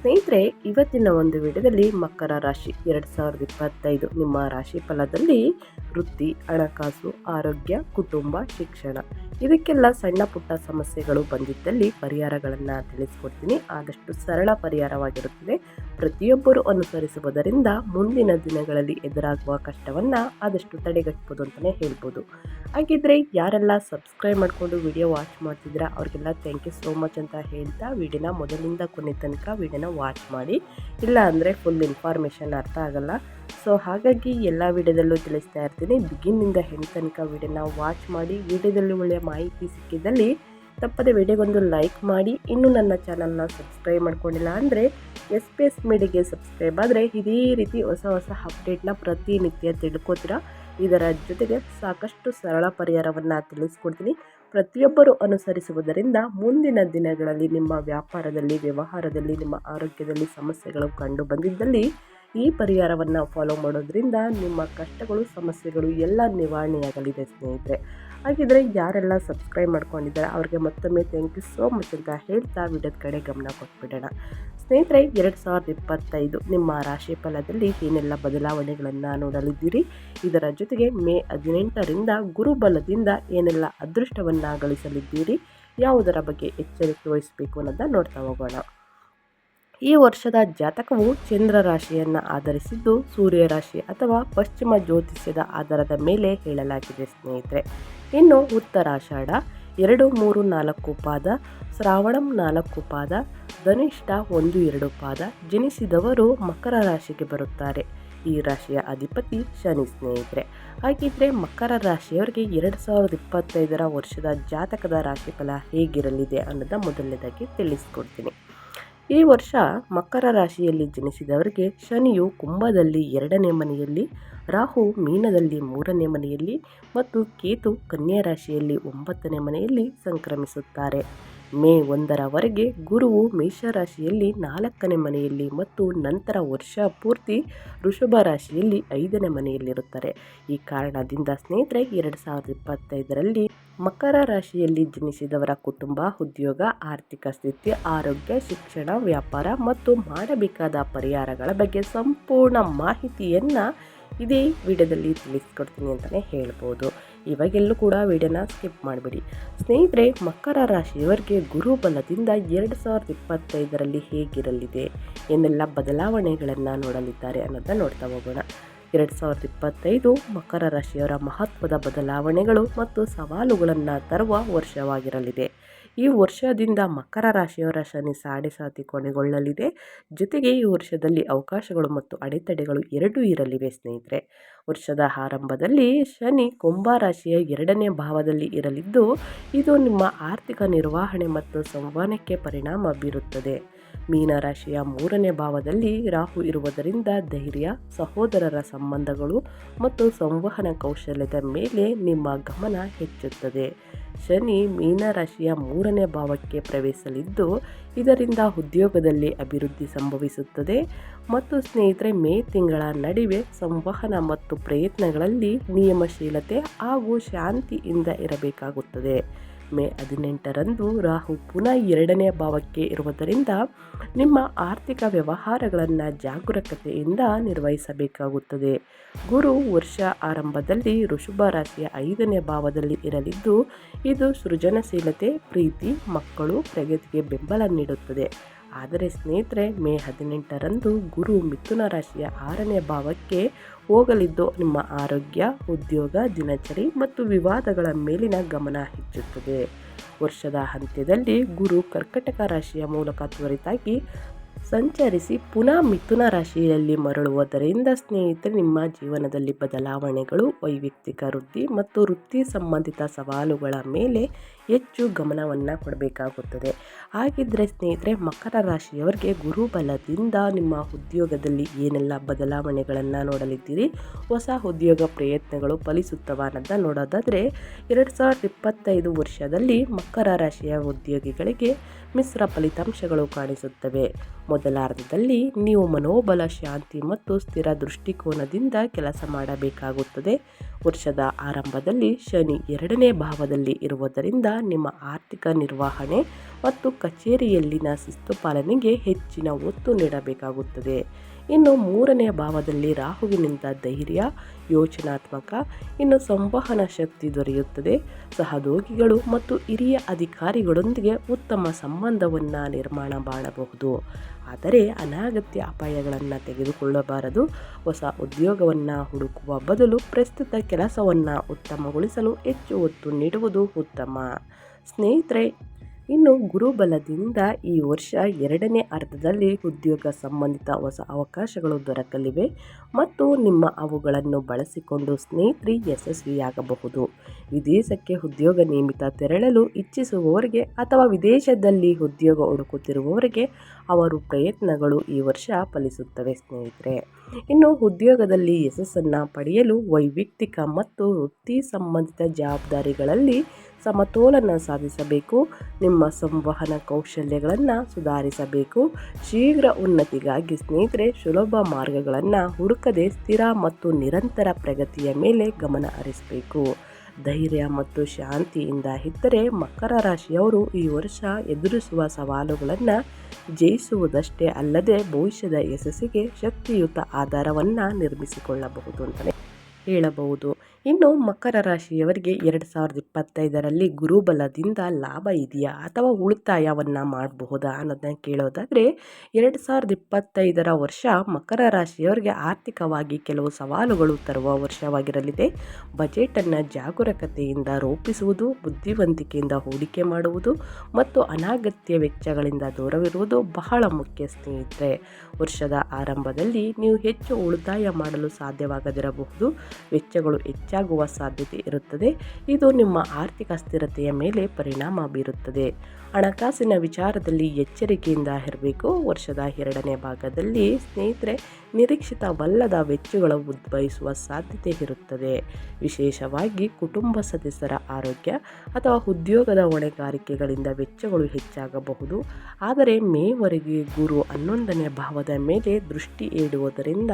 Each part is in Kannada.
ಸ್ನೇಹಿತರೆ, ಇವತ್ತಿನ ಒಂದು ವಿಡಿಯೋದಲ್ಲಿ ಮಕರ ರಾಶಿ ಎರಡು ಸಾವಿರದ ಇಪ್ಪತ್ತೈದು ನಿಮ್ಮ ರಾಶಿ ಫಲದಲ್ಲಿ ವೃತ್ತಿ, ಹಣಕಾಸು, ಆರೋಗ್ಯ, ಕುಟುಂಬ, ಶಿಕ್ಷಣ ಇದಕ್ಕೆಲ್ಲ ಸಣ್ಣ ಪುಟ್ಟ ಸಮಸ್ಯೆಗಳು ಬಂದಿದ್ದಲ್ಲಿ ಪರಿಹಾರಗಳನ್ನು ತಿಳಿಸ್ಕೊಡ್ತೀನಿ. ಆದಷ್ಟು ಸರಳ ಪರಿಹಾರವಾಗಿರುತ್ತದೆ. ಪ್ರತಿಯೊಬ್ಬರು ಅನುಸರಿಸುವುದರಿಂದ ಮುಂದಿನ ದಿನಗಳಲ್ಲಿ ಎದುರಾಗುವ ಕಷ್ಟವನ್ನು ಆದಷ್ಟು ತಡೆಗಟ್ಟಬಹುದು ಅಂತಲೇ ಹೇಳ್ಬೋದು. ಹಾಗಿದ್ರೆ ಯಾರೆಲ್ಲ ಸಬ್ಸ್ಕ್ರೈಬ್ ಮಾಡಿಕೊಂಡು ವಿಡಿಯೋ ವಾಚ್ ಮಾಡ್ತಿದ್ರೆ ಅವ್ರಿಗೆಲ್ಲ ಥ್ಯಾಂಕ್ ಯು ಸೋ ಮಚ್ ಅಂತ ಹೇಳ್ತಾ ವಿಡಿಯೋನ ಮೊದಲಿಂದ ಕೊನೆ ತನಕ ವಿಡಿಯೋನ ವಾಚ್ ಮಾಡಿ. ಇಲ್ಲ ಅಂದರೆ ಫುಲ್ ಇನ್ಫಾರ್ಮೇಷನ್ ಅರ್ಥ ಆಗಲ್ಲ. ಸೊ ಹಾಗಾಗಿ ಎಲ್ಲ ವಿಡಿಯೋದಲ್ಲೂ ತಿಳಿಸ್ತಾ ಇರ್ತೀನಿ. ಬಿಗಿನ್ನಿಂದ ಹೆಣ್ಣು ತನಕ ವಿಡಿಯೋನ ವಾಚ್ ಮಾಡಿ. ವಿಡಿಯೋದಲ್ಲಿ ಒಳ್ಳೆಯ ಮಾಹಿತಿ ಸಿಕ್ಕಿದ್ದಲ್ಲಿ ತಪ್ಪದೆ ವಿಡಿಯೋಗೊಂದು ಲೈಕ್ ಮಾಡಿ. ಇನ್ನೂ ನನ್ನ ಚಾನಲ್ನ ಸಬ್ಸ್ಕ್ರೈಬ್ ಮಾಡ್ಕೊಂಡಿಲ್ಲ ಅಂದರೆ ಎಸ್ ಪಿ ಎಸ್ ಮೀಡಿಯಾಗೆ ಸಬ್ಸ್ಕ್ರೈಬ್ ಆದರೆ ಇದೇ ರೀತಿ ಹೊಸ ಹೊಸ ಅಪ್ಡೇಟ್ನ ಪ್ರತಿನಿತ್ಯ ತಿಳ್ಕೊತೀರಾ? ಇದರ ಜೊತೆಗೆ ಸಾಕಷ್ಟು ಸರಳ ಪರಿಹಾರವನ್ನು ತಿಳಿಸ್ಕೊಡ್ತೀನಿ. ಪ್ರತಿಯೊಬ್ಬರು ಅನುಸರಿಸುವುದರಿಂದ ಮುಂದಿನ ದಿನಗಳಲ್ಲಿ ನಿಮ್ಮ ವ್ಯಾಪಾರದಲ್ಲಿ, ವ್ಯವಹಾರದಲ್ಲಿ, ನಿಮ್ಮ ಆರೋಗ್ಯದಲ್ಲಿ ಸಮಸ್ಯೆಗಳು ಕಂಡು ಬಂದಿದ್ದಲ್ಲಿ ಈ ಪರಿಹಾರವನ್ನು ಫಾಲೋ ಮಾಡೋದ್ರಿಂದ ನಿಮ್ಮ ಕಷ್ಟಗಳು, ಸಮಸ್ಯೆಗಳು ಎಲ್ಲ ನಿವಾರಣೆಯಾಗಲಿದೆ ಸ್ನೇಹಿತರೆ. ಹಾಗಿದ್ರೆ ಯಾರೆಲ್ಲ ಸಬ್ಸ್ಕ್ರೈಬ್ ಮಾಡ್ಕೊಂಡಿದ್ದಾರೆ, ಅವ್ರಿಗೆ ಮತ್ತೊಮ್ಮೆ ಥ್ಯಾಂಕ್ ಯು ಸೋ ಮಚ್ ಅಂತ ಹೇಳ್ತಾ ವಿಡಿಯೋದ ಕಡೆ ಗಮನ ಕೊಟ್ಬಿಡೋಣ. ಸ್ನೇಹಿತರೆ, ಎರಡು ಸಾವಿರದ ಇಪ್ಪತ್ತೈದು ನಿಮ್ಮ ರಾಶಿ ಫಲದಲ್ಲಿ ಏನೆಲ್ಲ ಬದಲಾವಣೆಗಳನ್ನು ನೋಡಲಿದ್ದೀರಿ? ಇದರ ಜೊತೆಗೆ ಮೇ ಹದಿನೆಂಟರಿಂದ ಗುರುಬಲದಿಂದ ಏನೆಲ್ಲ ಅದೃಷ್ಟವನ್ನು ಗಳಿಸಲಿದ್ದೀರಿ? ಯಾವುದರ ಬಗ್ಗೆ ಎಚ್ಚರಿಕೆ ವಹಿಸಬೇಕು ಅನ್ನೋದನ್ನ ನೋಡ್ತಾ ಹೋಗೋಣ. ಈ ವರ್ಷದ ಜಾತಕವು ಚಂದ್ರ ರಾಶಿಯನ್ನು ಆಧರಿಸಿದ್ದು ಸೂರ್ಯ ರಾಶಿ ಅಥವಾ ಪಶ್ಚಿಮ ಜ್ಯೋತಿಷ್ಯದ ಆಧಾರದ ಮೇಲೆ ಹೇಳಲಾಗಿದೆ ಸ್ನೇಹಿತರೆ. ಇನ್ನು ಉತ್ತರಾಷಾಢ, ಎರಡು, ಮೂರು, ನಾಲ್ಕು ಪಾದ, ಶ್ರಾವಣಂ, ನಾಲ್ಕು ಪಾದ, ಧನಿಷ್ಠ, ಒಂದು, ಎರಡು ಪಾದ ಜನಿಸಿದವರು ಮಕರ ರಾಶಿಗೆ ಬರುತ್ತಾರೆ. ಈ ರಾಶಿಯ ಅಧಿಪತಿ ಶನಿ ಸ್ನೇಹಿತರೆ. ಹಾಗಿದ್ರೆ ಮಕರ ರಾಶಿಯವರಿಗೆ ಎರಡು ಸಾವಿರದ ಇಪ್ಪತ್ತೈದರ ವರ್ಷದ ಜಾತಕದ ರಾಶಿಫಲ ಹೇಗಿರಲಿದೆ ಅನ್ನೋದ ಮೊದಲನೇದಾಗಿ ತಿಳಿಸ್ಕೊಡ್ತೀನಿ. ಈ ವರ್ಷ ಮಕರ ರಾಶಿಯಲ್ಲಿ ಜನಿಸಿದವರಿಗೆ ಶನಿಯು ಕುಂಭದಲ್ಲಿ ಎರಡನೇ ಮನೆಯಲ್ಲಿ, ರಾಹು ಮೀನದಲ್ಲಿ ಮೂರನೇ ಮನೆಯಲ್ಲಿ ಮತ್ತು ಕೇತು ಕನ್ಯಾ ರಾಶಿಯಲ್ಲಿ ಒಂಬತ್ತನೇ ಮನೆಯಲ್ಲಿ ಸಂಕ್ರಮಿಸುತ್ತಾರೆ. ಮೇ ಒಂದರವರೆಗೆ ಗುರುವು ಮೇಷರಾಶಿಯಲ್ಲಿ ನಾಲ್ಕನೇ ಮನೆಯಲ್ಲಿ ಮತ್ತು ನಂತರ ವರ್ಷ ಪೂರ್ತಿ ವೃಷಭ ರಾಶಿಯಲ್ಲಿ ಐದನೇ ಮನೆಯಲ್ಲಿರುತ್ತಾರೆ. ಈ ಕಾರಣದಿಂದ ಸ್ನೇಹಿತರೆ, ಎರಡು ಸಾವಿರದ ಇಪ್ಪತ್ತೈದರಲ್ಲಿ ಮಕರ ರಾಶಿಯಲ್ಲಿ ಜನಿಸಿದವರ ಕುಟುಂಬ, ಉದ್ಯೋಗ, ಆರ್ಥಿಕ ಸ್ಥಿತಿ, ಆರೋಗ್ಯ, ಶಿಕ್ಷಣ, ವ್ಯಾಪಾರ ಮತ್ತು ಮಾಡಬೇಕಾದ ಪರಿಹಾರಗಳ ಬಗ್ಗೆ ಸಂಪೂರ್ಣ ಮಾಹಿತಿಯನ್ನು ಇದೇ ವಿಡಿಯೋದಲ್ಲಿ ತಿಳಿಸ್ಕೊಡ್ತೀನಿ ಅಂತಲೇ ಹೇಳ್ಬೋದು. ಇವಾಗೆಲ್ಲೂ ಕೂಡ ವಿಡಿಯೋನ ಸ್ಕಿಪ್ ಮಾಡಿಬಿಡಿ. ಸ್ನೇಹಿತರೆ, ಮಕರ ರಾಶಿಯವರಿಗೆ ಗುರುಬಲದಿಂದ ಎರಡು ಸಾವಿರದ ಇಪ್ಪತ್ತೈದರಲ್ಲಿ ಹೇಗಿರಲಿದೆ? ಏನೆಲ್ಲ ಬದಲಾವಣೆಗಳನ್ನು ನೋಡಲಿದ್ದಾರೆ ಅನ್ನೋದನ್ನ ನೋಡ್ತಾ ಹೋಗೋಣ. ಎರಡು ಸಾವಿರದ ಇಪ್ಪತ್ತೈದು ಮಕರ ರಾಶಿಯವರ ಮಹತ್ವದ ಬದಲಾವಣೆಗಳು ಮತ್ತು ಸವಾಲುಗಳನ್ನು ತರುವ ವರ್ಷವಾಗಿರಲಿದೆ. ಈ ವರ್ಷದಿಂದ ಮಕರ ರಾಶಿಯವರ ಶನಿ ಸಾಡೆ ಸಾತಿ ಕೊನೆಗೊಳ್ಳಲಿದೆ. ಜೊತೆಗೆ ಈ ವರ್ಷದಲ್ಲಿ ಅವಕಾಶಗಳು ಮತ್ತು ಅಡೆತಡೆಗಳು ಎರಡೂ ಇರಲಿವೆ ಸ್ನೇಹಿತರೆ. ವರ್ಷದ ಆರಂಭದಲ್ಲಿ ಶನಿ ಕುಂಭ ರಾಶಿಯ ಎರಡನೇ ಭಾವದಲ್ಲಿ ಇರಲಿದ್ದು, ಇದು ನಿಮ್ಮ ಆರ್ಥಿಕ ನಿರ್ವಹಣೆ ಮತ್ತು ಸಂವಹನಕ್ಕೆ ಪರಿಣಾಮ ಬೀರುತ್ತದೆ. ಮೀನರಾಶಿಯ ಮೂರನೇ ಭಾವದಲ್ಲಿ ರಾಹು ಇರುವುದರಿಂದ ಧೈರ್ಯ, ಸಹೋದರರ ಸಂಬಂಧಗಳು ಮತ್ತು ಸಂವಹನ ಕೌಶಲ್ಯದ ಮೇಲೆ ನಿಮ್ಮ ಗಮನ ಹೆಚ್ಚುತ್ತದೆ. ಶನಿ ಮೀನರಾಶಿಯ ಮೂರನೇ ಭಾವಕ್ಕೆ ಪ್ರವೇಶಿಸಲಿದ್ದು, ಇದರಿಂದ ಉದ್ಯೋಗದಲ್ಲಿ ಅಭಿವೃದ್ಧಿ ಸಂಭವಿಸುತ್ತದೆ ಮತ್ತು ಸ್ನೇಹಿತರೆ, ಮೇ ತಿಂಗಳ ನಡುವೆ ಸಂವಹನ ಮತ್ತು ಪ್ರಯತ್ನಗಳಲ್ಲಿ ನಿಯಮಶೀಲತೆ ಹಾಗೂ ಶಾಂತಿಯಿಂದ ಇರಬೇಕಾಗುತ್ತದೆ. ಮೇ ಹದಿನೆಂಟರಂದು ರಾಹು ಪುನಃ ಎರಡನೇ ಭಾವಕ್ಕೆ ಇರುವುದರಿಂದ ನಿಮ್ಮ ಆರ್ಥಿಕ ವ್ಯವಹಾರಗಳನ್ನು ಜಾಗರೂಕತೆಯಿಂದ ನಿರ್ವಹಿಸಬೇಕಾಗುತ್ತದೆ. ಗುರು ವರ್ಷ ಆರಂಭದಲ್ಲಿ ಋಷಭ ರಾಶಿಯ ಐದನೇ ಭಾವದಲ್ಲಿ ಇರಲಿದ್ದು, ಇದು ಸೃಜನಶೀಲತೆ, ಪ್ರೀತಿ, ಮಕ್ಕಳು, ಪ್ರಗತಿಗೆ ಬೆಂಬಲ ನೀಡುತ್ತದೆ. ಆದರೆ ಸ್ನೇಹಿತರೆ, ಮೇ ಹದಿನೆಂಟರಂದು ಗುರು ಮಿಥುನ ರಾಶಿಯ ಆರನೇ ಭಾವಕ್ಕೆ ಹೋಗಲಿದ್ದು, ನಿಮ್ಮ ಆರೋಗ್ಯ, ಉದ್ಯೋಗ, ದಿನಚರಿ ಮತ್ತು ವಿವಾದಗಳ ಮೇಲಿನ ಗಮನ ಹೆಚ್ಚುತ್ತದೆ. ವರ್ಷದ ಅಂತ್ಯದಲ್ಲಿ ಗುರು ಕರ್ಕಟಕ ರಾಶಿಯ ಮೂಲಕ ತ್ವರಿತಾಗಿ ಸಂಚರಿಸಿ ಪುನಃ ಮಿಥುನ ರಾಶಿಯಲ್ಲಿ ಮರಳುವುದರಿಂದ ಸ್ನೇಹಿತರೆ, ನಿಮ್ಮ ಜೀವನದಲ್ಲಿ ಬದಲಾವಣೆಗಳು, ವೈಯಕ್ತಿಕ ವೃತ್ತಿ ಮತ್ತು ವೃತ್ತಿ ಸಂಬಂಧಿತ ಸವಾಲುಗಳ ಮೇಲೆ ಹೆಚ್ಚು ಗಮನವನ್ನು ಕೊಡಬೇಕಾಗುತ್ತದೆ. ಹಾಗಿದ್ದರೆ ಸ್ನೇಹಿತರೆ, ಮಕರ ರಾಶಿಯವರಿಗೆ ಗುರುಬಲದಿಂದ ನಿಮ್ಮ ಉದ್ಯೋಗದಲ್ಲಿ ಏನೆಲ್ಲ ಬದಲಾವಣೆಗಳನ್ನು ನೋಡಲಿದ್ದೀರಿ? ಹೊಸ ಉದ್ಯೋಗ ಪ್ರಯತ್ನಗಳು ಫಲಿಸುತ್ತವ ಅನ್ನೋದನ್ನು ನೋಡೋದಾದರೆ, ಎರಡು ಸಾವಿರದ ಇಪ್ಪತ್ತೈದು ವರ್ಷದಲ್ಲಿ ಮಕರ ರಾಶಿಯ ಉದ್ಯೋಗಿಗಳಿಗೆ ಮಿಶ್ರ ಫಲಿತಾಂಶಗಳು ಕಾಣಿಸುತ್ತವೆ. ಮೊದಲಾರ್ಧದಲ್ಲಿ ನೀವು ಮನೋಬಲ, ಶಾಂತಿ ಮತ್ತು ಸ್ಥಿರ ದೃಷ್ಟಿಕೋನದಿಂದ ಕೆಲಸ ಮಾಡಬೇಕಾಗುತ್ತದೆ. ವರ್ಷದ ಆರಂಭದಲ್ಲಿ ಶನಿ ಎರಡನೇ ಭಾವದಲ್ಲಿ ಇರುವುದರಿಂದ ನಿಮ್ಮ ಆರ್ಥಿಕ ನಿರ್ವಹಣೆ ಮತ್ತು ಕಚೇರಿಯಲ್ಲಿನ ಶಿಸ್ತು ಪಾಲನೆಗೆ ಹೆಚ್ಚಿನ ಒತ್ತು ನೀಡಬೇಕಾಗುತ್ತದೆ. ಇನ್ನು ಮೂರನೆಯ ಭಾವದಲ್ಲಿ ರಾಹುವಿನಿಂದ ಧೈರ್ಯ, ಯೋಚನಾತ್ಮಕ, ಇನ್ನು ಸಂವಹನ ಶಕ್ತಿ ದೊರೆಯುತ್ತದೆ. ಸಹೋದ್ಯೋಗಿಗಳು ಮತ್ತು ಹಿರಿಯ ಅಧಿಕಾರಿಗಳೊಂದಿಗೆ ಉತ್ತಮ ಸಂಬಂಧವನ್ನು ನಿರ್ಮಾಣ ಮಾಡಬಹುದು. ಆದರೆ ಅನಾಗತ್ಯ ಅಪಾಯಗಳನ್ನು ತೆಗೆದುಕೊಳ್ಳಬಾರದು. ಹೊಸ ಉದ್ಯೋಗವನ್ನು ಹುಡುಕುವ ಬದಲು ಪ್ರಸ್ತುತ ಕೆಲಸವನ್ನು ಉತ್ತಮಗೊಳಿಸಲು ಹೆಚ್ಚು ಒತ್ತು ನೀಡುವುದು ಉತ್ತಮ. ಸ್ನೇಹಿತರೆ ಇನ್ನು ಗುರುಬಲದಿಂದ ಈ ವರ್ಷ ಎರಡನೇ ಅರ್ಧದಲ್ಲಿ ಉದ್ಯೋಗ ಸಂಬಂಧಿತ ಹೊಸ ಅವಕಾಶಗಳು ದೊರಕಲಿವೆ ಮತ್ತು ನಿಮ್ಮ ಅವುಗಳನ್ನು ಬಳಸಿಕೊಂಡು ಸ್ನೇಹಿತರಿ ಯಶಸ್ವಿಯಾಗಬಹುದು. ವಿದೇಶಕ್ಕೆ ಉದ್ಯೋಗ ನಿಯಮಿತ ತೆರಳಲು ಇಚ್ಛಿಸುವವರಿಗೆ ಅಥವಾ ವಿದೇಶದಲ್ಲಿ ಉದ್ಯೋಗ ಹುಡುಕುತ್ತಿರುವವರಿಗೆ ಅವರು ಪ್ರಯತ್ನಗಳು ಈ ವರ್ಷ ಫಲಿಸುತ್ತವೆ ಸ್ನೇಹಿತರೆ. ಇನ್ನು ಉದ್ಯೋಗದಲ್ಲಿ ಯಶಸ್ಸನ್ನು ಪಡೆಯಲು ವೈಯಕ್ತಿಕ ಮತ್ತು ವೃತ್ತಿ ಸಂಬಂಧಿತ ಜವಾಬ್ದಾರಿಗಳಲ್ಲಿ ಸಮತೋಲನ ಸಾಧಿಸಬೇಕು. ನಿಮ್ಮ ಸಂವಹನ ಕೌಶಲ್ಯಗಳನ್ನು ಸುಧಾರಿಸಬೇಕು. ಶೀಘ್ರ ಉನ್ನತಿಗಾಗಿ ಸ್ನೇಹಿತರೆ, ಸುಲಭ ಮಾರ್ಗಗಳನ್ನು ಹುಡುಕದೆ ಸ್ಥಿರ ಮತ್ತು ನಿರಂತರ ಪ್ರಗತಿಯ ಮೇಲೆ ಗಮನ ಹರಿಸಬೇಕು. ಧೈರ್ಯ ಮತ್ತು ಶಾಂತಿಯಿಂದ ಇದ್ದರೆ ಮಕರ ರಾಶಿಯವರು ಈ ವರ್ಷ ಎದುರಿಸುವ ಸವಾಲುಗಳನ್ನು ಜಯಿಸುವುದಷ್ಟೇ ಅಲ್ಲದೆ ಭವಿಷ್ಯದ ಯಶಸ್ಸಿಗೆ ಶಕ್ತಿಯುತ ಆಧಾರವನ್ನು ನಿರ್ಮಿಸಿಕೊಳ್ಳಬಹುದು ಅಂತಲೇ ಹೇಳಬಹುದು. ಇನ್ನು ಮಕರ ರಾಶಿಯವರಿಗೆ ಎರಡು ಸಾವಿರದ ಇಪ್ಪತ್ತೈದರಲ್ಲಿ ಗುರುಬಲದಿಂದ ಲಾಭ ಇದೆಯಾ ಅಥವಾ ಉಳಿತಾಯವನ್ನು ಮಾಡಬಹುದಾ ಅನ್ನೋದನ್ನ ಕೇಳೋದಾದರೆ, ಎರಡು ಸಾವಿರದ ಇಪ್ಪತ್ತೈದರ ವರ್ಷ ಮಕರ ರಾಶಿಯವರಿಗೆ ಆರ್ಥಿಕವಾಗಿ ಕೆಲವು ಸವಾಲುಗಳು ತರುವ ವರ್ಷವಾಗಿರಲಿದೆ. ಬಜೆಟನ್ನು ಜಾಗರೂಕತೆಯಿಂದ ರೂಪಿಸುವುದು, ಬುದ್ಧಿವಂತಿಕೆಯಿಂದ ಹೂಡಿಕೆ ಮಾಡುವುದು ಮತ್ತು ಅನಾಗತ್ಯ ವೆಚ್ಚಗಳಿಂದ ದೂರವಿರುವುದು ಬಹಳ ಮುಖ್ಯ ಸ್ನೇಹಿತರೆ. ವರ್ಷದ ಆರಂಭದಲ್ಲಿ ನೀವು ಹೆಚ್ಚು ಉಳಿತಾಯ ಮಾಡಲು ಸಾಧ್ಯವಾಗದಿರಬಹುದು. ವೆಚ್ಚಗಳು ಹೆಚ್ಚಾಗುವ ಸಾಧ್ಯತೆ ಇರುತ್ತದೆ. ಇದು ನಿಮ್ಮ ಆರ್ಥಿಕ ಸ್ಥಿರತೆಯ ಮೇಲೆ ಪರಿಣಾಮ ಬೀರುತ್ತದೆ. ಹಣಕಾಸಿನ ವಿಚಾರದಲ್ಲಿ ಎಚ್ಚರಿಕೆಯಿಂದ ಇರಬೇಕು. ವರ್ಷದ ಎರಡನೇ ಭಾಗದಲ್ಲಿ ಸ್ನೇಹಿತರೆ, ನಿರೀಕ್ಷಿತವಲ್ಲದ ವೆಚ್ಚಗಳು ಉದ್ಭವಿಸುವ ಸಾಧ್ಯತೆ ಇರುತ್ತದೆ. ವಿಶೇಷವಾಗಿ ಕುಟುಂಬ ಸದಸ್ಯರ ಆರೋಗ್ಯ ಅಥವಾ ಉದ್ಯೋಗದ ಹೊಣೆಗಾರಿಕೆಗಳಿಂದ ವೆಚ್ಚಗಳು ಹೆಚ್ಚಾಗಬಹುದು. ಆದರೆ ಮೇವರೆಗೆ ಗುರು ಹನ್ನೊಂದನೇ ಭಾವದ ಮೇಲೆ ದೃಷ್ಟಿ ಇಡುವುದರಿಂದ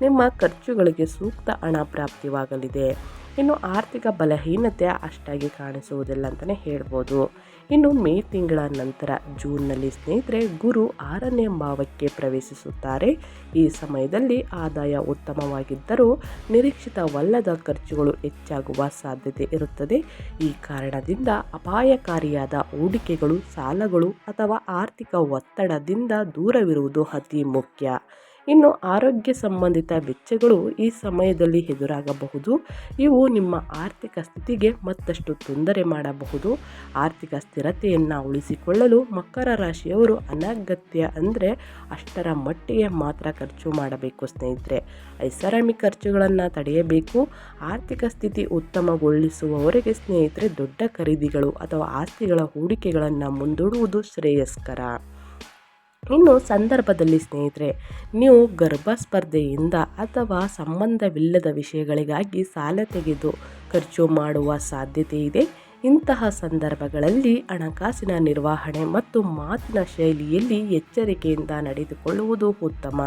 ನಿಮ್ಮ ಖರ್ಚುಗಳಿಗೆ ಸೂಕ್ತ ಹಣ ಪ್ರಾಪ್ತಿವಾಗಲಿದೆ. ಇನ್ನು ಆರ್ಥಿಕ ಬಲಹೀನತೆ ಅಷ್ಟಾಗಿ ಕಾಣಿಸುವುದಿಲ್ಲ ಅಂತಲೇ ಹೇಳ್ಬೋದು. ಇನ್ನು ಮೇ ತಿಂಗಳ ನಂತರ ಜೂನ್ನಲ್ಲಿ ಸ್ನೇಹಿತರೆ, ಗುರು ಆರನೇ ಭಾವಕ್ಕೆ ಪ್ರವೇಶಿಸುತ್ತಾರೆ. ಈ ಸಮಯದಲ್ಲಿ ಆದಾಯ ಉತ್ತಮವಾಗಿದ್ದರೂ ನಿರೀಕ್ಷಿತವಲ್ಲದ ಖರ್ಚುಗಳು ಹೆಚ್ಚಾಗುವ ಸಾಧ್ಯತೆ ಇರುತ್ತದೆ. ಈ ಕಾರಣದಿಂದ ಅಪಾಯಕಾರಿಯಾದ ಹೂಡಿಕೆಗಳು, ಸಾಲಗಳು ಅಥವಾ ಆರ್ಥಿಕ ಒತ್ತಡದಿಂದ ದೂರವಿರುವುದು ಅತಿ ಮುಖ್ಯ. ಇನ್ನು ಆರೋಗ್ಯ ಸಂಬಂಧಿತ ವೆಚ್ಚಗಳು ಈ ಸಮಯದಲ್ಲಿ ಎದುರಾಗಬಹುದು. ಇವು ನಿಮ್ಮ ಆರ್ಥಿಕ ಸ್ಥಿತಿಗೆ ಮತ್ತಷ್ಟು ತೊಂದರೆ ಮಾಡಬಹುದು. ಆರ್ಥಿಕ ಸ್ಥಿರತೆಯನ್ನು ಉಳಿಸಿಕೊಳ್ಳಲು ಮಕರ ರಾಶಿಯವರು ಅನಗತ್ಯ ಅಂದರೆ ಅಷ್ಟರ ಮಟ್ಟಿಗೆ ಮಾತ್ರ ಖರ್ಚು ಮಾಡಬೇಕು ಸ್ನೇಹಿತರೆ. ಐಷಾರಾಮಿ ಖರ್ಚುಗಳನ್ನು ತಡೆಯಬೇಕು. ಆರ್ಥಿಕ ಸ್ಥಿತಿ ಉತ್ತಮಗೊಳಿಸುವವರೆಗೆ ಸ್ನೇಹಿತರೆ ದೊಡ್ಡ ಖರೀದಿಗಳು ಅಥವಾ ಆಸ್ತಿಗಳ ಹೂಡಿಕೆಗಳನ್ನು ಮುಂದೂಡುವುದು ಶ್ರೇಯಸ್ಕರ. ಇನ್ನು ಸಂದರ್ಭದಲ್ಲಿ ಸ್ನೇಹಿತರೆ, ನೀವು ಗರ್ಭ ಸ್ಪರ್ಧೆಯಿಂದ ಅಥವಾ ಸಂಬಂಧವಿಲ್ಲದ ವಿಷಯಗಳಿಗಾಗಿ ಸಾಲ ತೆಗೆದು ಖರ್ಚು ಮಾಡುವ ಸಾಧ್ಯತೆ ಇದೆ. ಇಂತಹ ಸಂದರ್ಭಗಳಲ್ಲಿ ಹಣಕಾಸಿನ ನಿರ್ವಹಣೆ ಮತ್ತು ಮಾತಿನ ಶೈಲಿಯಲ್ಲಿ ಎಚ್ಚರಿಕೆಯಿಂದ ನಡೆದುಕೊಳ್ಳುವುದು ಉತ್ತಮ.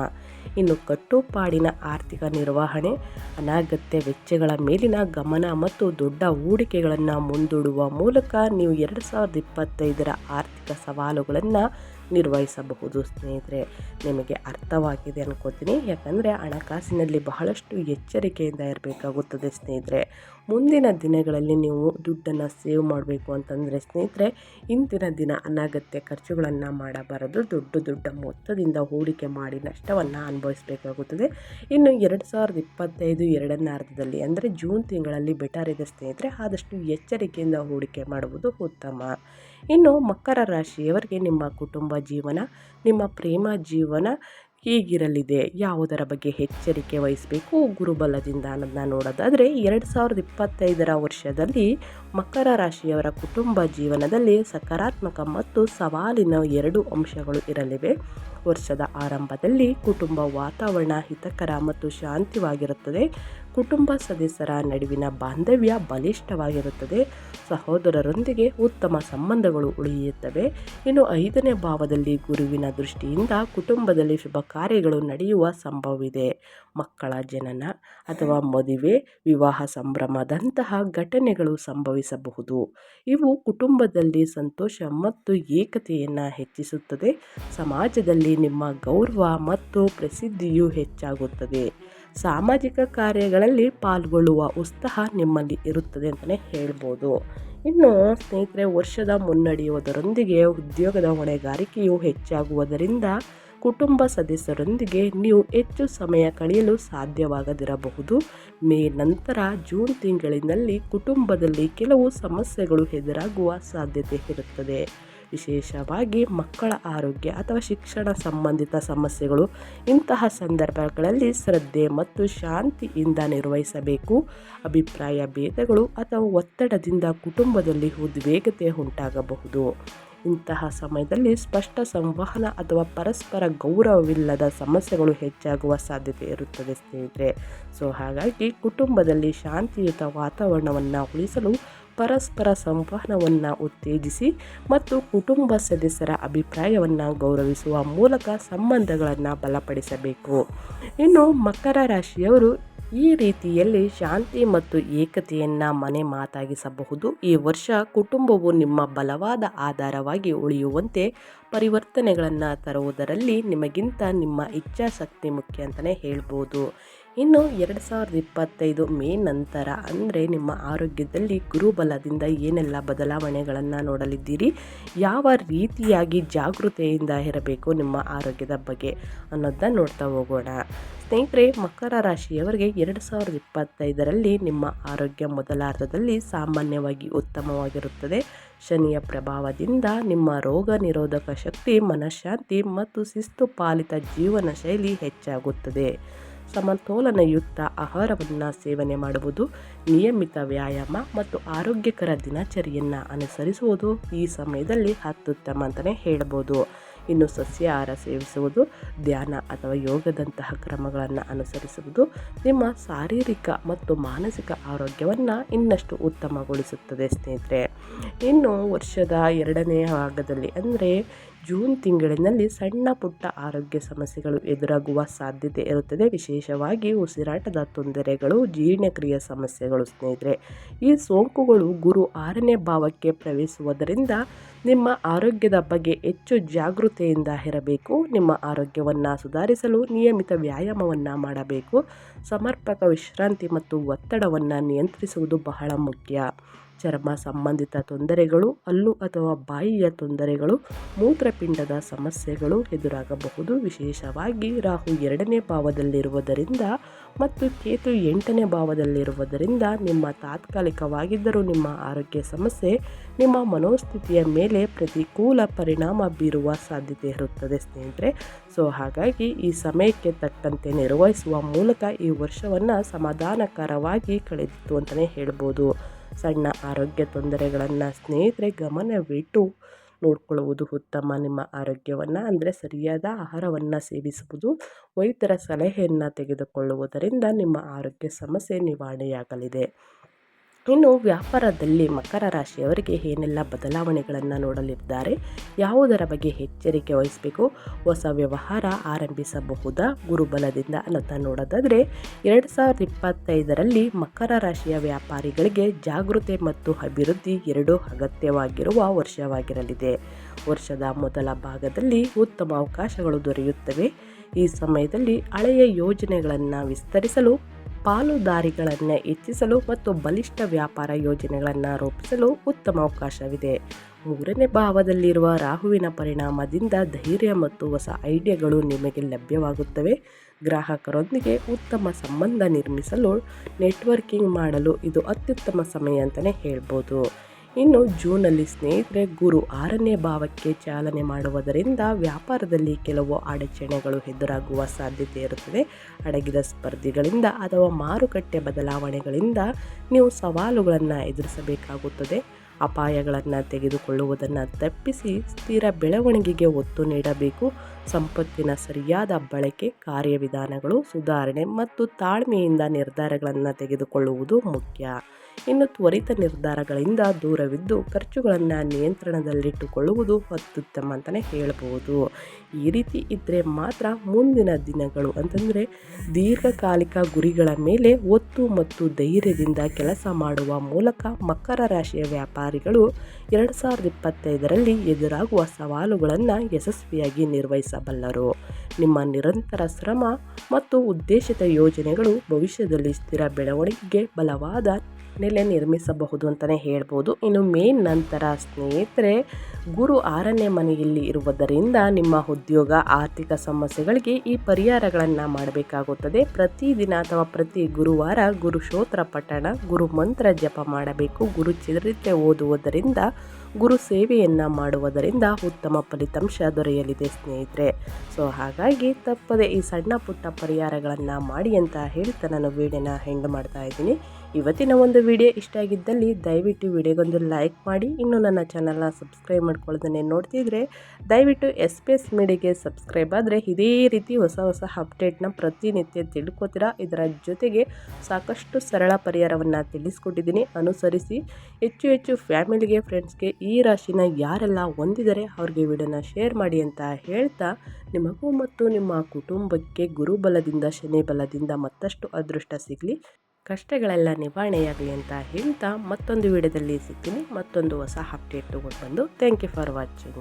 ಇನ್ನು ಕಟ್ಟುಪಾಡಿನ ಆರ್ಥಿಕ ನಿರ್ವಹಣೆ, ಅನಗತ್ಯ ವೆಚ್ಚಗಳ ಮೇಲಿನ ಗಮನ ಮತ್ತು ದೊಡ್ಡ ಹೂಡಿಕೆಗಳನ್ನು ಮುಂದೂಡುವ ಮೂಲಕ ನೀವು ಎರಡು ಸಾವಿರದ ಇಪ್ಪತ್ತೈದರ ಆರ್ಥಿಕ ಸವಾಲುಗಳನ್ನು ನಿರ್ವಹಿಸಬಹುದು ಸ್ನೇಹಿತರೆ. ನಿಮಗೆ ಅರ್ಥವಾಗಿದೆ ಅನ್ಕೋತೀನಿ. ಯಾಕಂದರೆ ಹಣಕಾಸಿನಲ್ಲಿ ಬಹಳಷ್ಟು ಎಚ್ಚರಿಕೆಯಿಂದ ಇರಬೇಕಾಗುತ್ತದೆ ಸ್ನೇಹಿತರೆ. ಮುಂದಿನ ದಿನಗಳಲ್ಲಿ ನೀವು ದುಡ್ಡನ್ನು ಸೇವ್ ಮಾಡಬೇಕು ಅಂತಂದರೆ ಸ್ನೇಹಿತರೆ, ಇಂದಿನ ದಿನ ಅನಗತ್ಯ ಖರ್ಚುಗಳನ್ನು ಮಾಡಬಾರದು. ದೊಡ್ಡ ದೊಡ್ಡ ಮೊತ್ತದಿಂದ ಹೂಡಿಕೆ ಮಾಡಿ ನಷ್ಟವನ್ನು ಅನುಭವಿಸಬೇಕಾಗುತ್ತದೆ. ಇನ್ನು ಎರಡು ಸಾವಿರದ ಇಪ್ಪತ್ತೈದು ಎರಡನೇ ಅರ್ಧದಲ್ಲಿ ಅಂದರೆ ಜೂನ್ ತಿಂಗಳಲ್ಲಿ ಬೆಟರ್ ಇದೆ ಸ್ನೇಹಿತರೆ. ಆದಷ್ಟು ಎಚ್ಚರಿಕೆಯಿಂದ ಹೂಡಿಕೆ ಮಾಡುವುದು ಉತ್ತಮ. ಇನ್ನು ಮಕರ ರಾಶಿಯವರಿಗೆ ನಿಮ್ಮ ಕುಟುಂಬ ಜೀವನ, ನಿಮ್ಮ ಪ್ರೇಮ ಜೀವನ ಹೀಗಿರಲಿದೆ? ಯಾವುದರ ಬಗ್ಗೆ ಎಚ್ಚರಿಕೆ ವಹಿಸಬೇಕು? ಗುರುಬಲದಿಂದ ಅನ್ನೋದನ್ನ ನೋಡೋದಾದರೆ, ಎರಡು ಸಾವಿರದ ಇಪ್ಪತ್ತೈದರ ವರ್ಷದಲ್ಲಿ ಮಕರ ರಾಶಿಯವರ ಕುಟುಂಬ ಜೀವನದಲ್ಲಿ ಸಕಾರಾತ್ಮಕ ಮತ್ತು ಸವಾಲಿನ ಎರಡು ಅಂಶಗಳು ಇರಲಿವೆ. ವರ್ಷದ ಆರಂಭದಲ್ಲಿ ಕುಟುಂಬ ವಾತಾವರಣ ಹಿತಕರ ಮತ್ತು ಶಾಂತಿವಾಗಿರುತ್ತದೆ. ಕುಟುಂಬ ಸದಸ್ಯರ ನಡುವಿನ ಬಾಂಧವ್ಯ ಬಲಿಷ್ಠವಾಗಿರುತ್ತದೆ. ಸಹೋದರರೊಂದಿಗೆ ಉತ್ತಮ ಸಂಬಂಧಗಳು ಉಳಿಯುತ್ತವೆ. ಇನ್ನು ಐದನೇ ಭಾವದಲ್ಲಿ ಗುರುವಿನ ದೃಷ್ಟಿಯಿಂದ ಕುಟುಂಬದಲ್ಲಿ ಶುಭ ಕಾರ್ಯಗಳು ನಡೆಯುವ ಸಂಭವವಿದೆ. ಮಕ್ಕಳ ಜನನ ಅಥವಾ ಮದುವೆ, ವಿವಾಹ ಸಂಭ್ರಮದಂತಹ ಘಟನೆಗಳು ಸಂಭವಿಸಬಹುದು. ಇವು ಕುಟುಂಬದಲ್ಲಿ ಸಂತೋಷ ಮತ್ತು ಏಕತೆಯನ್ನು ಹೆಚ್ಚಿಸುತ್ತದೆ. ಸಮಾಜದಲ್ಲಿ ನಿಮ್ಮ ಗೌರವ ಮತ್ತು ಪ್ರಸಿದ್ಧಿಯು ಹೆಚ್ಚಾಗುತ್ತದೆ. ಸಾಮಾಜಿಕ ಕಾರ್ಯಗಳಲ್ಲಿ ಪಾಲ್ಗೊಳ್ಳುವ ಉತ್ಸಾಹ ನಿಮ್ಮಲ್ಲಿ ಇರುತ್ತದೆ ಅಂತಲೇ ಹೇಳ್ಬೋದು. ಇನ್ನು ಸ್ನೇಹಿತರೆ, ವರ್ಷದ ಮುನ್ನಡೆಯುವುದರೊಂದಿಗೆ ಉದ್ಯೋಗದ ಹೊಣೆಗಾರಿಕೆಯು ಹೆಚ್ಚಾಗುವುದರಿಂದ ಕುಟುಂಬ ಸದಸ್ಯರೊಂದಿಗೆ ನೀವು ಹೆಚ್ಚು ಸಮಯ ಕಳೆಯಲು ಸಾಧ್ಯವಾಗದಿರಬಹುದು. ಮೇ ನಂತರ ಜೂನ್ ತಿಂಗಳಿನಲ್ಲಿ ಕುಟುಂಬದಲ್ಲಿ ಕೆಲವು ಸಮಸ್ಯೆಗಳು ಎದುರಾಗುವ ಸಾಧ್ಯತೆ ಇರುತ್ತದೆ. ವಿಶೇಷವಾಗಿ ಮಕ್ಕಳ ಆರೋಗ್ಯ ಅಥವಾ ಶಿಕ್ಷಣ ಸಂಬಂಧಿತ ಸಮಸ್ಯೆಗಳು, ಇಂತಹ ಸಂದರ್ಭಗಳಲ್ಲಿ ಶ್ರದ್ಧೆ ಮತ್ತು ಶಾಂತಿಯಿಂದ ನಿರ್ವಹಿಸಬೇಕು. ಅಭಿಪ್ರಾಯ ಭೇದಗಳು ಅಥವಾ ಒತ್ತಡದಿಂದ ಕುಟುಂಬದಲ್ಲಿ ಉದ್ವೇಗತೆ ಉಂಟಾಗಬಹುದು. ಇಂತಹ ಸಮಯದಲ್ಲಿ ಸ್ಪಷ್ಟ ಸಂವಹನ ಅಥವಾ ಪರಸ್ಪರ ಗೌರವವಿಲ್ಲದ ಸಮಸ್ಯೆಗಳು ಹೆಚ್ಚಾಗುವ ಸಾಧ್ಯತೆ ಇರುತ್ತದೆ ಸ್ನೇಹಿತರೆ. ಸೊ, ಹಾಗಾಗಿ ಕುಟುಂಬದಲ್ಲಿ ಶಾಂತಿಯುತ ವಾತಾವರಣವನ್ನು ಉಳಿಸಲು ಪರಸ್ಪರ ಸಂವಹನವನ್ನು ಉತ್ತೇಜಿಸಿ ಮತ್ತು ಕುಟುಂಬ ಸದಸ್ಯರ ಅಭಿಪ್ರಾಯವನ್ನು ಗೌರವಿಸುವ ಮೂಲಕ ಸಂಬಂಧಗಳನ್ನು ಬಲಪಡಿಸಬೇಕು. ಇನ್ನು ಮಕರ ರಾಶಿಯವರು ಈ ರೀತಿಯಲ್ಲಿ ಶಾಂತಿ ಮತ್ತು ಏಕತೆಯನ್ನು ಮನೆ ಮಾತಾಗಿಸಬಹುದು. ಈ ವರ್ಷ ಕುಟುಂಬವು ನಿಮ್ಮ ಬಲವಾದ ಆಧಾರವಾಗಿ ಉಳಿಯುವಂತೆ ಪರಿವರ್ತನೆಗಳನ್ನು ತರುವುದರಲ್ಲಿ ನಿಮಗಿಂತ ನಿಮ್ಮ ಇಚ್ಛಾಶಕ್ತಿ ಮುಖ್ಯ ಅಂತಲೇ ಹೇಳ್ಬೋದು. ಇನ್ನು ಎರಡು ಸಾವಿರದ ಇಪ್ಪತ್ತೈದು ಮೇ ನಂತರ ಅಂದರೆ ನಿಮ್ಮ ಆರೋಗ್ಯದಲ್ಲಿ ಗುರುಬಲದಿಂದ ಏನೆಲ್ಲ ಬದಲಾವಣೆಗಳನ್ನು ನೋಡಲಿದ್ದೀರಿ? ಯಾವ ರೀತಿಯಾಗಿ ಜಾಗೃತೆಯಿಂದ ಇರಬೇಕು ನಿಮ್ಮ ಆರೋಗ್ಯದ ಬಗ್ಗೆ ಅನ್ನೋದನ್ನ ನೋಡ್ತಾ ಹೋಗೋಣ. ಸ್ನೇಹಿತರೆ, ಮಕರ ರಾಶಿಯವರಿಗೆ ಎರಡು ಸಾವಿರದ ಇಪ್ಪತ್ತೈದರಲ್ಲಿ ನಿಮ್ಮ ಆರೋಗ್ಯ ಮೊದಲಾರ್ಧದಲ್ಲಿ ಸಾಮಾನ್ಯವಾಗಿ ಉತ್ತಮವಾಗಿರುತ್ತದೆ. ಶನಿಯ ಪ್ರಭಾವದಿಂದ ನಿಮ್ಮ ರೋಗ ನಿರೋಧಕ ಶಕ್ತಿ, ಮನಃಶಾಂತಿ ಮತ್ತು ಶಿಸ್ತು ಪಾಲಿತ ಜೀವನ ಶೈಲಿ ಹೆಚ್ಚಾಗುತ್ತದೆ. ಸಮತೋಲನಯುಕ್ತ ಆಹಾರವನ್ನು ಸೇವನೆ ಮಾಡುವುದು, ನಿಯಮಿತ ವ್ಯಾಯಾಮ ಮತ್ತು ಆರೋಗ್ಯಕರ ದಿನಚರಿಯನ್ನು ಅನುಸರಿಸುವುದು ಈ ಸಮಯದಲ್ಲಿ ಅತ್ಯುತ್ತಮ ಅಂತಲೇ ಹೇಳ್ಬೋದು. ಇನ್ನು ಸಸ್ಯಾಹಾರ ಸೇವಿಸುವುದು, ಧ್ಯಾನ ಅಥವಾ ಯೋಗದಂತಹ ಕ್ರಮಗಳನ್ನು ಅನುಸರಿಸುವುದು ನಿಮ್ಮ ಶಾರೀರಿಕ ಮತ್ತು ಮಾನಸಿಕ ಆರೋಗ್ಯವನ್ನು ಇನ್ನಷ್ಟು ಉತ್ತಮಗೊಳಿಸುತ್ತದೆ ಸ್ನೇಹಿತರೆ. ಇನ್ನು ವರ್ಷದ ಎರಡನೇ ಭಾಗದಲ್ಲಿ ಅಂದರೆ ಜೂನ್ ತಿಂಗಳಿನಲ್ಲಿ ಸಣ್ಣ ಪುಟ್ಟ ಆರೋಗ್ಯ ಸಮಸ್ಯೆಗಳು ಎದುರಾಗುವ ಸಾಧ್ಯತೆ ಇರುತ್ತದೆ. ವಿಶೇಷವಾಗಿ ಉಸಿರಾಟದ ತೊಂದರೆಗಳು, ಜೀರ್ಣಕ್ರಿಯೆ ಸಮಸ್ಯೆಗಳು ಸ್ನೇಹಿತರೆ. ಈ ಸೋಂಕುಗಳು ಗುರು ಆರನೇ ಭಾವಕ್ಕೆ ಪ್ರವೇಶಿಸುವುದರಿಂದ ನಿಮ್ಮ ಆರೋಗ್ಯದ ಬಗ್ಗೆ ಹೆಚ್ಚು ಜಾಗೃತೆಯಿಂದ ಇರಬೇಕು. ನಿಮ್ಮ ಆರೋಗ್ಯವನ್ನು ಸುಧಾರಿಸಲು ನಿಯಮಿತ ವ್ಯಾಯಾಮವನ್ನು ಮಾಡಬೇಕು. ಸಮರ್ಪಕ ವಿಶ್ರಾಂತಿ ಮತ್ತು ಒತ್ತಡವನ್ನು ನಿಯಂತ್ರಿಸುವುದು ಬಹಳ ಮುಖ್ಯ. ಚರ್ಮ ಸಂಬಂಧಿತ ತೊಂದರೆಗಳು, ಹಲ್ಲು ಅಥವಾ ಬಾಯಿಯ ತೊಂದರೆಗಳು, ಮೂತ್ರಪಿಂಡದ ಸಮಸ್ಯೆಗಳು ಎದುರಾಗಬಹುದು. ವಿಶೇಷವಾಗಿ ರಾಹು ಎರಡನೇ ಭಾವದಲ್ಲಿರುವುದರಿಂದ ಮತ್ತು ಕೇತು ಎಂಟನೇ ಭಾವದಲ್ಲಿರುವುದರಿಂದ ನಿಮ್ಮ ತಾತ್ಕಾಲಿಕವಾಗಿದ್ದರೂ ನಿಮ್ಮ ಆರೋಗ್ಯ ಸಮಸ್ಯೆ, ನಿಮ್ಮ ಮನೋಸ್ಥಿತಿಯ ಮೇಲೆ ಪ್ರತಿಕೂಲ ಪರಿಣಾಮ ಬೀರುವ ಸಾಧ್ಯತೆ ಇರುತ್ತದೆ ಸ್ನೇಹಿತರೆ. ಸೊ, ಹಾಗಾಗಿ ಈ ಸಮಯಕ್ಕೆ ತಕ್ಕಂತೆ ನಿರ್ವಹಿಸುವ ಮೂಲಕ ಈ ವರ್ಷವನ್ನು ಸಮಾಧಾನಕರವಾಗಿ ಕಳೆದಿತ್ತು ಅಂತಲೇ ಹೇಳ್ಬೋದು. ಸಣ್ಣ ಆರೋಗ್ಯ ತೊಂದರೆಗಳನ್ನು ಸ್ನೇಹಿತರೆ ಗಮನವಿಟ್ಟು ನೋಡಿಕೊಳ್ಳುವುದು ಉತ್ತಮ. ನಿಮ್ಮ ಆರೋಗ್ಯವನ್ನು ಅಂದರೆ ಸರಿಯಾದ ಆಹಾರವನ್ನು ಸೇವಿಸುವುದು, ವೈದ್ಯರ ಸಲಹೆಯನ್ನು ತೆಗೆದುಕೊಳ್ಳುವುದರಿಂದ ನಿಮ್ಮ ಆರೋಗ್ಯ ಸಮಸ್ಯೆ ನಿವಾರಣೆಯಾಗಲಿದೆ. ಇನ್ನು ವ್ಯಾಪಾರದಲ್ಲಿ ಮಕರ ರಾಶಿಯವರಿಗೆ ಏನೆಲ್ಲ ಬದಲಾವಣೆಗಳನ್ನು ನೋಡಲಿದ್ದಾರೆ, ಯಾವುದರ ಬಗ್ಗೆ ಎಚ್ಚರಿಕೆ ವಹಿಸಬೇಕು, ಹೊಸ ವ್ಯವಹಾರ ಆರಂಭಿಸಬಹುದಾ, ಗುರುಬಲದಿಂದ ಅನ್ನೋದನ್ನು ನೋಡೋದಾದರೆ, ಎರಡು ಸಾವಿರದ ಇಪ್ಪತ್ತೈದರಲ್ಲಿ ಮಕರ ರಾಶಿಯ ವ್ಯಾಪಾರಿಗಳಿಗೆ ಜಾಗೃತಿ ಮತ್ತು ಅಭಿವೃದ್ಧಿ ಎರಡೂ ಅಗತ್ಯವಾಗಿರುವ ವರ್ಷವಾಗಿರಲಿದೆ. ವರ್ಷದ ಮೊದಲ ಭಾಗದಲ್ಲಿ ಉತ್ತಮ ಅವಕಾಶಗಳು ದೊರೆಯುತ್ತವೆ. ಈ ಸಮಯದಲ್ಲಿ ಹಳೆಯ ಯೋಜನೆಗಳನ್ನು ವಿಸ್ತರಿಸಲು ಪಾಲುದಾರಿಗಳನ್ನು ಹೆಚ್ಚಿಸಲು ಮತ್ತು ಬಲಿಷ್ಠ ವ್ಯಾಪಾರ ಯೋಜನೆಗಳನ್ನು ರೂಪಿಸಲು ಉತ್ತಮ ಅವಕಾಶವಿದೆ. ಮೂರನೇ ಭಾವದಲ್ಲಿರುವ ರಾಹುವಿನ ಪರಿಣಾಮದಿಂದ ಧೈರ್ಯ ಮತ್ತು ಹೊಸ ಐಡಿಯಾಗಳು ನಿಮಗೆ ಲಭ್ಯವಾಗುತ್ತವೆ. ಗ್ರಾಹಕರೊಂದಿಗೆ ಉತ್ತಮ ಸಂಬಂಧ ನಿರ್ಮಿಸಲು, ನೆಟ್ವರ್ಕಿಂಗ್ ಮಾಡಲು ಇದು ಅತ್ಯುತ್ತಮ ಸಮಯ ಅಂತಲೇ ಹೇಳ್ಬೋದು. ಇನ್ನು ಜೂನಲ್ಲಿ ಸ್ನೇಹಿತರೆ, ಗುರು ಆರನೇ ಭಾವಕ್ಕೆ ಚಾಲನೆ ಮಾಡುವುದರಿಂದ ವ್ಯಾಪಾರದಲ್ಲಿ ಕೆಲವು ಅಡಚಣೆಗಳು ಎದುರಾಗುವ ಸಾಧ್ಯತೆ ಇರುತ್ತದೆ. ಅಡಗಿದ ಸ್ಪರ್ಧಿಗಳಿಂದ ಅಥವಾ ಮಾರುಕಟ್ಟೆ ಬದಲಾವಣೆಗಳಿಂದ ನೀವು ಸವಾಲುಗಳನ್ನು ಎದುರಿಸಬೇಕಾಗುತ್ತದೆ. ಅಪಾಯಗಳನ್ನು ತೆಗೆದುಕೊಳ್ಳುವುದನ್ನು ತಪ್ಪಿಸಿ ಸ್ಥಿರ ಬೆಳವಣಿಗೆಗೆ ಒತ್ತು ನೀಡಬೇಕು. ಸಂಪತ್ತಿನ ಸರಿಯಾದ ಬಳಕೆ, ಕಾರ್ಯವಿಧಾನಗಳು ಸುಧಾರಣೆ ಮತ್ತು ತಾಳ್ಮೆಯಿಂದ ನಿರ್ಧಾರಗಳನ್ನು ತೆಗೆದುಕೊಳ್ಳುವುದು ಮುಖ್ಯ. ಇನ್ನು ತ್ವರಿತ ನಿರ್ಧಾರಗಳಿಂದ ದೂರವಿದ್ದು ಖರ್ಚುಗಳನ್ನು ನಿಯಂತ್ರಣದಲ್ಲಿಟ್ಟುಕೊಳ್ಳುವುದು ಅತ್ಯುತ್ತಮ ಅಂತಲೇ ಹೇಳಬಹುದು ಈ ರೀತಿ ಇದ್ದರೆ ಮಾತ್ರ ಮುಂದಿನ ದಿನಗಳು ಅಂತಂದರೆ ದೀರ್ಘಕಾಲಿಕ ಗುರಿಗಳ ಮೇಲೆ ಒತ್ತು ಮತ್ತು ಧೈರ್ಯದಿಂದ ಕೆಲಸ ಮಾಡುವ ಮೂಲಕ ಮಕರ ರಾಶಿಯ ವ್ಯಾಪಾರಿಗಳು ಎರಡು ಸಾವಿರದ ಇಪ್ಪತ್ತೈದರಲ್ಲಿ ಎದುರಾಗುವ ಸವಾಲುಗಳನ್ನು ಯಶಸ್ವಿಯಾಗಿ ನಿರ್ವಹಿಸಬಲ್ಲರು. ನಿಮ್ಮ ನಿರಂತರ ಶ್ರಮ ಮತ್ತು ಉದ್ದೇಶಿತ ಯೋಜನೆಗಳು ಭವಿಷ್ಯದಲ್ಲಿ ಸ್ಥಿರ ಬೆಳವಣಿಗೆಗೆ ಬಲವಾದ ನೆಲೆ ನಿರ್ಮಿಸಬಹುದು ಅಂತಲೇ ಹೇಳ್ಬೋದು. ಇನ್ನು ಮೇನ್ ನಂತರ ಸ್ನೇಹಿತರೆ, ಗುರು ಆರನೇ ಮನೆಯಲ್ಲಿ ಇರುವುದರಿಂದ ನಿಮ್ಮ ಉದ್ಯೋಗ, ಆರ್ಥಿಕ ಸಮಸ್ಯೆಗಳಿಗೆ ಈ ಪರಿಹಾರಗಳನ್ನು ಮಾಡಬೇಕಾಗುತ್ತದೆ. ಪ್ರತಿದಿನ ಅಥವಾ ಪ್ರತಿ ಗುರುವಾರ ಗುರು ಶೋತ್ರ ಪಠಣ, ಗುರು ಮಂತ್ರ ಜಪ ಮಾಡಬೇಕು. ಗುರು ಚರಿತ್ರೆ ಓದುವುದರಿಂದ, ಗುರು ಸೇವೆಯನ್ನು ಮಾಡುವುದರಿಂದ ಉತ್ತಮ ಫಲಿತಾಂಶ ದೊರೆಯಲಿದೆ ಸ್ನೇಹಿತರೆ. ಸೊ, ಹಾಗಾಗಿ ತಪ್ಪದೆ ಈ ಸಣ್ಣ ಪುಟ್ಟ ಪರಿಹಾರಗಳನ್ನು ಮಾಡಿ ಅಂತ ಹೇಳ್ತಾ ನಾನು ವೀಡಿಯೋನ ಹೆಂಡ್ ಮಾಡ್ತಾ ಇದ್ದೀನಿ. ಇವತ್ತಿನ ಒಂದು ವಿಡಿಯೋ ಇಷ್ಟ ಆಗಿದ್ದಲ್ಲಿ ದಯವಿಟ್ಟು ವಿಡಿಯೋಗೊಂದು ಲೈಕ್ ಮಾಡಿ. ಇನ್ನು ನನ್ನ ಚಾನಲ್ನ ಸಬ್ಸ್ಕ್ರೈಬ್ ಮಾಡ್ಕೊಳ್ಳೋದನ್ನೇ ನೋಡ್ತಿದ್ರೆ ದಯವಿಟ್ಟು ಎಸ್ ಪಿ ಎಸ್ ಮೀಡಿಯಾಗೆ ಸಬ್ಸ್ಕ್ರೈಬ್ ಆದರೆ ಇದೇ ರೀತಿ ಹೊಸ ಹೊಸ ಅಪ್ಡೇಟ್ನ ಪ್ರತಿನಿತ್ಯ ತಿಳ್ಕೊತೀರಾ? ಇದರ ಜೊತೆಗೆ ಸಾಕಷ್ಟು ಸರಳ ಪರಿಹಾರವನ್ನು ತಿಳಿಸ್ಕೊಟ್ಟಿದ್ದೀನಿ. ಅನುಸರಿಸಿ, ಹೆಚ್ಚು ಹೆಚ್ಚು ಫ್ಯಾಮಿಲಿಗೆ ಫ್ರೆಂಡ್ಸ್ಗೆ ಈ ರಾಶಿನ ಯಾರೆಲ್ಲ ಹೊಂದಿದರೆ ಅವ್ರಿಗೆ ವಿಡಿಯೋನ ಶೇರ್ ಮಾಡಿ ಅಂತ ಹೇಳ್ತಾ ನಿಮಗೂ ಮತ್ತು ನಿಮ್ಮ ಕುಟುಂಬಕ್ಕೆ ಗುರುಬಲದಿಂದ ಶನಿ ಬಲದಿಂದ ಮತ್ತಷ್ಟು ಅದೃಷ್ಟ ಸಿಗಲಿ. ಕಷ್ಟಗಳೆಲ್ಲ ನಿವಾರಣೆಯಾಗಲಿ ಅಂತ ಹೇಳ್ತಾ ಮತ್ತೊಂದು ವಿಡಿಯೋದಲ್ಲಿ ಸಿಗ್ತೀನಿ. ಮತ್ತೊಂದು ಹೊಸ ಅಪ್ಡೇಟ್ ತೊಗೊಂಡು ಬಂದು ಥ್ಯಾಂಕ್ ಯು ಫಾರ್ ವಾಚಿಂಗ್